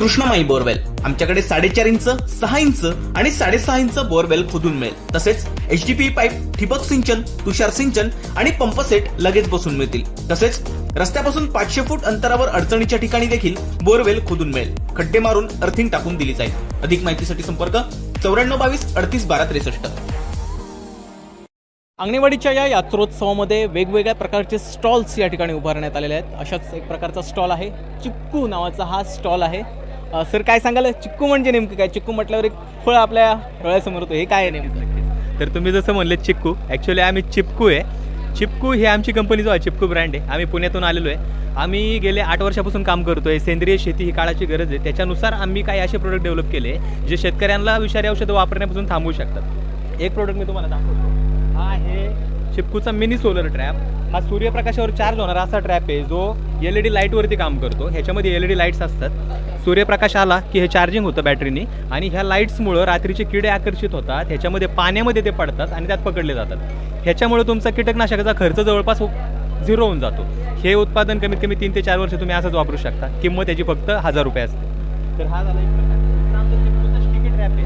कृष्णमाई borewell. आमच्याकडे साडेचार inch सहा इंच आणि साडेसहा इंच बोरवेल खोदून मिळेल. तसेच एचडीपी पाईप ठिबक सिंचन तुषार सिंचन आणि पंप सेट लगेच बसून मिळतील. तसेच रस्त्यापासून पाचशे फूट अंतरावर अडचणीच्या ठिकाणी देखील बोरवेल खोदून मिळेल. खड्डे मारून अर्थिंग टाकून दिली जाईल. अधिक माहितीसाठी संपर्क चौऱ्याण्णव बावीस अडतीस बारा त्रेसष्ट. अंगणेवाडीच्या या यात्रोत्सवामध्ये वेगवेगळ्या प्रकारचे स्टॉल्स या ठिकाणी उभारण्यात आलेले आहेत. अशाच एक प्रकारचा स्टॉल आहे. चिपकू नावाचा हा स्टॉल आहे. अ, सर काय सांगाल? चिक्कू म्हणजे नेमकं काय? चिक्कू म्हटल्यावर एक फळ आपल्या डोळ्यासमोर होतं. हे काय आहे नेमकं? तर तुम्ही जसं म्हणले चिक्कू. ॲक्च्युली आम्ही चिपकू आहे. चिपकू हे आमची कंपनी जो आहे. चिपकू ब्रँड आहे. आम्ही पुण्यातून आलेलो आहे. आम्ही गेले आठ वर्षापासून काम करतोय. सेंद्रिय शेती ही काळाची गरज आहे. त्याच्यानुसार आम्ही काही असे प्रोडक्ट डेव्हलप केले जे शेतकऱ्यांना विषारी औषधं वापरण्यापासून थांबवू शकतात. एक प्रोडक्ट मी तुम्हाला दाखवतो. हा आहे चिपकूचा मिनी सोलर ट्रॅप. हा सूर्यप्रकाशावर चार्ज होणारा असा ट्रॅप आहे जो एल ई डी लाईटवरती काम करतो. ह्याच्यामध्ये एल ई डी लाईट्स असतात. सूर्यप्रकाश आला की हे चार्जिंग होतं बॅटरीनी आणि ह्या लाईट्समुळं रात्रीचे किडे आकर्षित होतात. ह्याच्यामध्ये पाण्यामध्ये ते पडतात आणि त्यात पकडले जातात. ह्याच्यामुळे तुमचा कीटकनाशकाचा खर्च जवळपास झिरो होऊन जातो. हे उत्पादन कमीत कमी तीन ते चार वर्ष तुम्ही असंच वापरू शकता. किंमत त्याची फक्त हजार रुपये असते. तर हा झाला एक प्रकार दुसरा आमचा चिपकूचा sticky trap आहे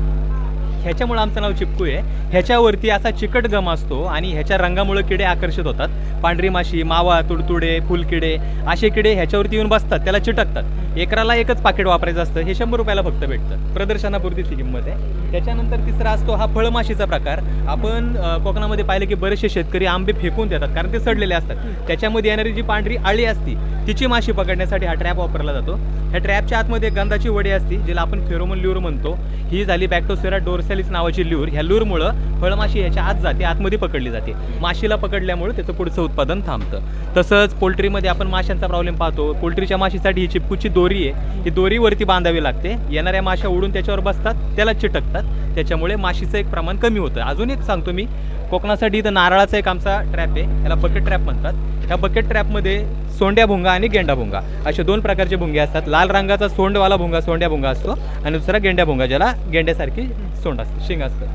ह्याच्यामुळे आमचं नाव चिपकू आहे ह्याच्यावरती असा चिकट गम असतो आणि ह्याच्या रंगामुळे किडे आकर्षित होतात. पांढरी माशी मावा तुडतुडे फुलकिडे असे किडे ह्याच्यावरती येऊन बसतात त्याला चिटकतात. एकराला एकच पाकिट वापरायचं असतं हे शंभर रुपयाला फक्त भेटतं. प्रदर्शनापुरतीच ही किंमत आहे. त्याच्यानंतर तिसरा असतो हा फळमाशीचा प्रकार. आपण कोकणामध्ये पाहिलं की बरेचसे शेतकरी आंबे फेकून देतात कारण ते सडलेले असतात. त्याच्यामध्ये येणारी जी पांढरी आळी असती तिची माशी पकडण्यासाठी हा ट्रॅप वापरला जातो. ह्या ट्रॅपच्या आतमध्ये गंधाची वडी असती जिला आपण फेरोमोन ल्यूर म्हणतो. ही झाली बॅक्टोसेरा डोरसॅलिस नावाची लूर ह्या लूरमुळं फळमाशी ह्याच्या आत जाते आतमध्ये पकडली जाते. माशीला पकडल्यामुळे त्याचं पुढचं उत्पादन थांबतं. तसंच पोल्ट्रीमध्ये आपण माशांचा प्रॉब्लेम पाहतो. पोल्ट्रीच्या माशीसाठी ही चिपकूची दोरी आहे. ही दोरीवरती बांधावी लागते. येणाऱ्या माशा उडून त्याच्यावर बसतात त्याला चिटकतात. त्याच्यामुळे माशीचं एक प्रमाण कमी होतं. अजून एक सांगतो मी. कोकणासाठी इथं नारळाचा एक आमचा ट्रॅप आहे. याला बकेट ट्रॅप म्हणतात. ह्या बकेट ट्रॅपमध्ये सोंड्या भुंगा आणि गेंडा भुंगा. असे दोन प्रकारचे भुंगे असतात. लाल रंगाचा सोंडवाला भुंगा सोंड्या भुंगा असतो आणि दुसरा गेंड्या भुंगा ज्याला गेंड्यासारखी सोंड असते शिंग असतं.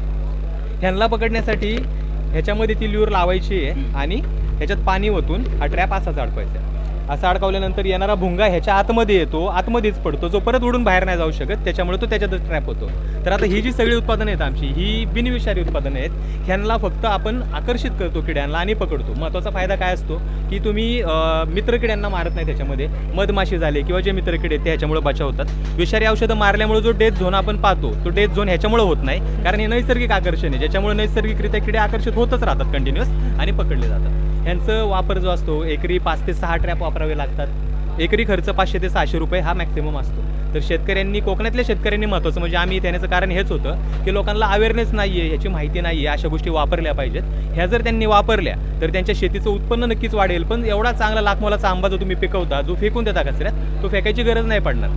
ह्यांना पकडण्यासाठी ह्याच्यामध्ये ती ल्यूर लावायची आहे आणि ह्याच्यात पाणी ओतून हा ट्रॅप असाच अडकवायचा आहे असा अडकवल्यानंतर येणारा भुंगा ह्याच्या आतमध्ये येतो आतमध्येच पडतो. जो परत उडून बाहेर नाही जाऊ शकत त्याच्यामुळे तो त्याच्यातच ट्रॅप होतो. तर आता ही जी सगळी उत्पादनं आहेत आमची ही बिनविषारी उत्पादनं आहेत. ह्यांना फक्त आपण आकर्षित करतो किड्यांना आणि पकडतो. महत्त्वाचा फायदा काय असतो की तुम्ही मित्र मित्रकिड्यांना मारत नाही त्याच्यामध्ये. मधमाशी झाले किंवा जे मित्रकिडे आहेत ते ह्याच्यामुळे बचाव होतात. विषारी औषधं मारल्यामुळे जो डेथ झोन आपण पाहतो तो डेथ झोन ह्याच्यामुळे होत नाही. कारण हे नैसर्गिक आकर्षण आहे ज्याच्यामुळे नैसर्गिकरित्या किडे आकर्षित होतच राहतात कंटिन्युअस आणि पकडले जातात. ह्यांचं वापर जो असतो एकरी पाच ते सहा ट्रॅप वापरावे लागतात. एकरी खर्च पाचशे ते सहाशे रुपये हा मॅक्सिमम असतो. तर शेतकऱ्यांनी कोकणातल्या शेतकऱ्यांनी महत्त्वाचं म्हणजे आम्ही इथे येण्याचं कारण हेच होतं की लोकांना अवेअरनेस नाही आहे याची माहिती नाही आहे अशा गोष्टी वापरल्या पाहिजेत. ह्या जर त्यांनी वापरल्या तर त्यांच्या शेतीचं उत्पन्न नक्कीच वाढेल पण एवढा चांगला लाखमोलाचा आंबा जो तुम्ही पिकवता जो फेकून देता कचऱ्यात तो फेकायची गरज नाही पडणार.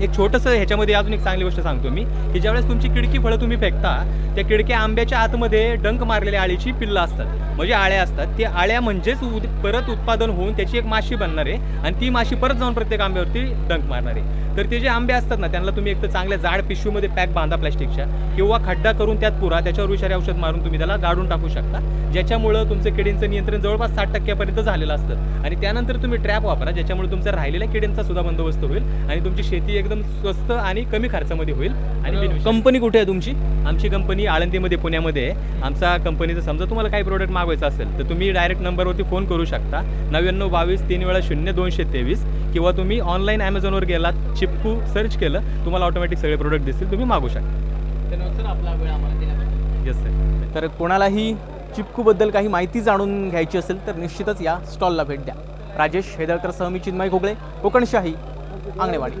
एक छोटंसं ह्याच्यामध्ये अजून एक चांगली गोष्ट सांगतो मी की ज्यावेळेस तुमची किडकी फळं तुम्ही फेकता त्या किडक्या आंब्याच्या आतमध्ये डंक मारलेल्या आळीची पिल्लं असतात. म्हणजे आळ्या असतात. ते आळ्या म्हणजेच उद- परत उत्पादन होऊन त्याची एक माशी बनणार आहे आणि ती माशी परत जाऊन प्रत्येक आंब्यावरती डंक मारणार आहे. तर ते जे आंबे असतात ना त्यांना तुम्ही एक तर चांगल्या जाड पिशवीमध्ये पॅक बांधा प्लॅस्टिकच्या किंवा खड्डा करून त्यात पुरा त्याच्यावर विषारी औषध मारून तुम्ही त्याला गाडून टाकू शकता. ज्याच्यामुळं तुमचं किडींचं नियंत्रण जवळपास साठ टक्क्यापर्यंत झालेलं असतं. आणि त्यानंतर तुम्ही ट्रॅप वापरा ज्याच्यामुळे तुमचा राहिलेल्या किडींचा सुद्धा बंदोबस्त होईल आणि तुमची शेती एकदम स्वस्त आणि कमी खर्चामध्ये होईल. आणि. कंपनी कुठे आहे तुमची? आमची कंपनी आळंदीमध्ये पुण्यामध्ये आहे. आमचा कंपनीचं समजा तुम्हाला काही प्रोडक्ट मागवायचं असेल तर तुम्ही डायरेक्ट नंबरवरती फोन करू शकता. नव्याण्णव बावीस तीन वेळा शून्य दोनशे तेवीस. किंवा तुम्ही ऑनलाईन ॲमेझॉनवर गेलात चिपकू सर्च केलं तुम्हाला ऑटोमॅटिक सगळे प्रोडक्ट दिसतील तुम्ही मागू शकता. धन्यवाद सर आपला वेळ आम्हाला दिल्याबद्दल येस सर तर कोणालाही चिपकूबद्दल काही माहिती जाणून घ्यायची असेल तर निश्चितच या स्टॉलला भेट द्या. राजेश हेदळकर सह मी चिन्मय घोगळे कोकणशाही आंगणेवाडी.